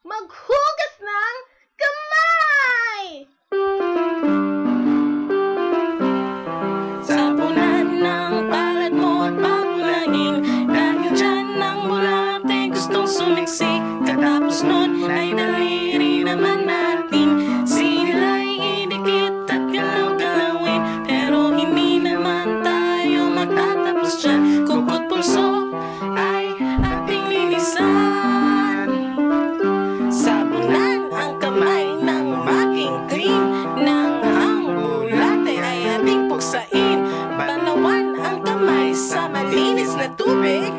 maghugas ng kamay! Sabunan ng palad mo at papulahin Dahil dyan ang bulate gustong sumiksik Katapos nun ay daliri malinis na tubig